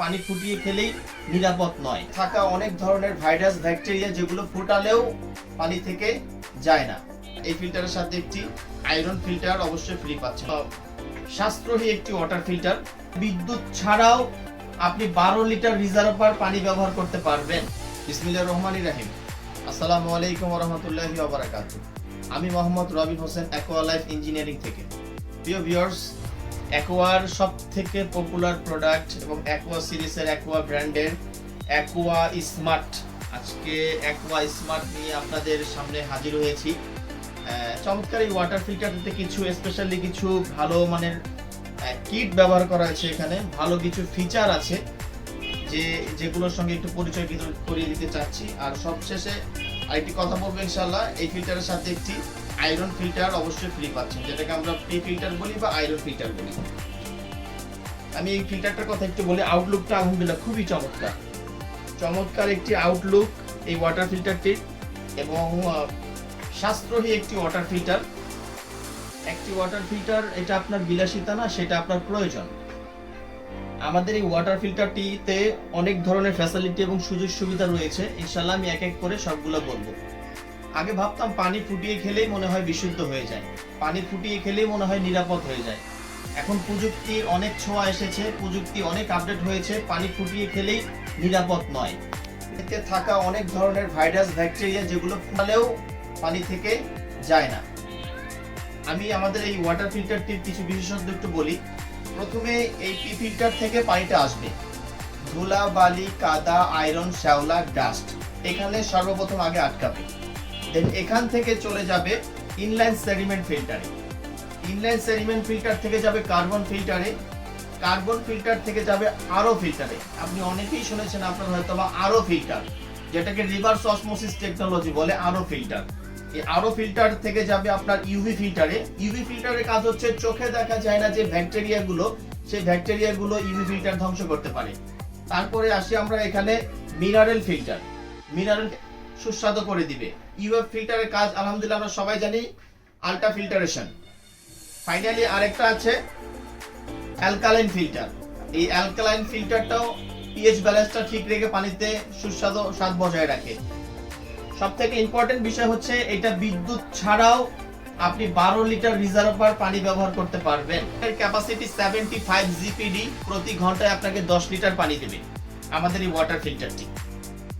পানি ফুটিয়ে খেলেই নিরাপদ নয়। থাকা অনেক ধরনের ভাইরাস, ব্যাকটেরিয়া যেগুলো ফুটালেও পানি থেকে যায় না। এই ফিল্টারের সাথে একটি আয়রন ফিল্টার অবশ্যই ফ্রি পাচ্ছেন। সাশ্রয়ী একটি ওয়াটার ফিল্টার। বিদ্যুৎ ছাড়াও আপনি বারো লিটার রিজার্ভার পানি ব্যবহার করতে পারবেন। বিসমিল্লাহ রহমানি রাহিম। আসসালামু আলাইকুম রহমতুল্লাহি ওবরাকাতু আমি Mohammad Robin Hossain Aqua Life Engineering থেকে। প্রিয় ভিউয়ার্স অ্যাকোয়ার সব থেকে পপুলার প্রোডাক্ট এবং অ্যাকোয়া সিরিজের অ্যাকোয়া ব্র্যান্ডের অ্যাকোয়া স্মার্ট আজকে অ্যাকোয়া স্মার্ট নিয়ে আপনাদের সামনে হাজির হয়েছি। চমৎকার এই ওয়াটার ফিল্টারটিতে কিছু স্পেশালি কিছু ভালো মানের কিট ব্যবহার করা হয়েছে এখানে। ভালো কিছু ফিচার আছে যে, যেগুলোর সঙ্গে একটু পরিচয় করিয়ে দিতে চাচ্ছি। আর সবশেষে আরেকটি কথা বলব ইনশাল্লাহ এই ফিল্টারের সাথে একটি আয়রন ফিল্টার অবশ্যই ফ্রি পাচ্ছেন, যেটাকে আমরা প্রি ফিল্টার বলি বা আয়রন ফিল্টার বলি। আমি এই ফিল্টারটার কথা একটু বলি আউটলুকটা আলহামদুলিল্লাহ খুবই চমৎকার। চমৎকার একটি আউটলুক এই ওয়াটার ফিল্টারটির এবং সাশ্রয়ী একটি ওয়াটার ফিল্টার একটি ওয়াটার ফিল্টার এটা আপনার বিলাসিতা না, সেটা আপনার প্রয়োজন। আমাদের এই ওয়াটার ফিল্টারটিতে অনেক ধরনের ফ্যাসিলিটি এবং সুযোগ সুবিধা রয়েছে। ইনশাল্লাহ আমি এক এক করে সবগুলো বলব। আগে ভাবতাম পানি ফুটিয়ে খেলেই মনে হয় বিশুদ্ধ হয়ে যায়। পানি ফুটিয়ে খেলেই মনে হয় নিরাপদ হয়ে যায়। এখন প্রযুক্তির অনেক ছোঁয়া এসেছে, প্রযুক্তি অনেক আপডেট হয়েছে, পানি ফুটিয়ে খেলেই নিরাপদ নয়। এতে থাকা অনেক ধরনের ভাইরাস ব্যাকটেরিয়া যেগুলো ফুটালেও পানি থেকে যায় না। আমি আমাদের এই ওয়াটার ফিল্টারটির কিছু বিশেষত্ব একটু বলি। প্রথমে এই পি ফিল্টার থেকে পানিটা আসবে। ধুলা, বালি, কাদা, আয়রন, শ্যাওলা, ডাস্ট। এখানে সর্বপ্রথম আগে আটকাবে। দেন এখান থেকে চলে যাবে ইনলাইন সেডিমেন্ট ফিল্টারে ইনলাইন সেডিমেন্ট ফিল্টার থেকে যাবে কার্বন ফিল্টারে কার্বন ফিল্টার থেকে যাবে আরও ফিল্টারে আপনি অনেকেই শুনেছেন আপনার হয়তো বা আরও ফিল্টার যেটাকে রিভার্স অসমোসিস টেকনোলজি বলে আরও ফিল্টার আরও ফিল্টার থেকে যাবে আপনার ইউভি ফিল্টারে ইউভি ফিল্টারের কাজ হচ্ছে চোখে দেখা যায় না যে ব্যাকটেরিয়া গুলো, সেই ব্যাকটেরিয়া গুলো ইউভি ফিল্টার ধ্বংস করতে পারে। তারপরে আসি আমরা এখানে মিনারেল ফিল্টার মিনারেল সুস্বাদু করে দিবে। ইউএফ ফিল্টারের কাজ আলহামদুলিল্লাহ আমরা সবাই জানি আলট্রা ফিল্টারেশন ফাইনালি আরেকটা আছে অ্যালকালাইন ফিল্টার এই অ্যালকালাইন ফিল্টারটাও পিএইচ ব্যালেন্সটা ঠিক রেখে পানিতে সুস্বাদু স্বাদ বজায় রাখে। সব থেকে ইম্পর্টেন্ট বিষয় হচ্ছে এটা বিদ্যুৎ ছাড়াও আপনি বারো লিটার রিজার্ভার পানি ব্যবহার করতে পারবেন। এর ক্যাপাসিটি সেভেন্টি ফাইভ জিপিডি প্রতি ঘন্টায় আপনাকে দশ লিটার পানি দেবে আমাদের এই ওয়াটার ফিল্টারটি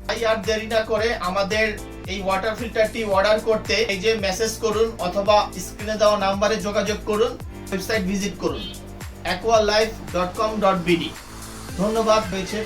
তাই আর দেরি না করে আমাদের এই ওয়াটার ফিল্টারটি অর্ডার করতে এই যে মেসেজ করুন অথবা স্ক্রিনে দেওয়া নাম্বারে যোগাযোগ করুন ওয়েবসাইট ভিজিট করুন। aqualife.com.bd ধন্যবাদ হয়েছে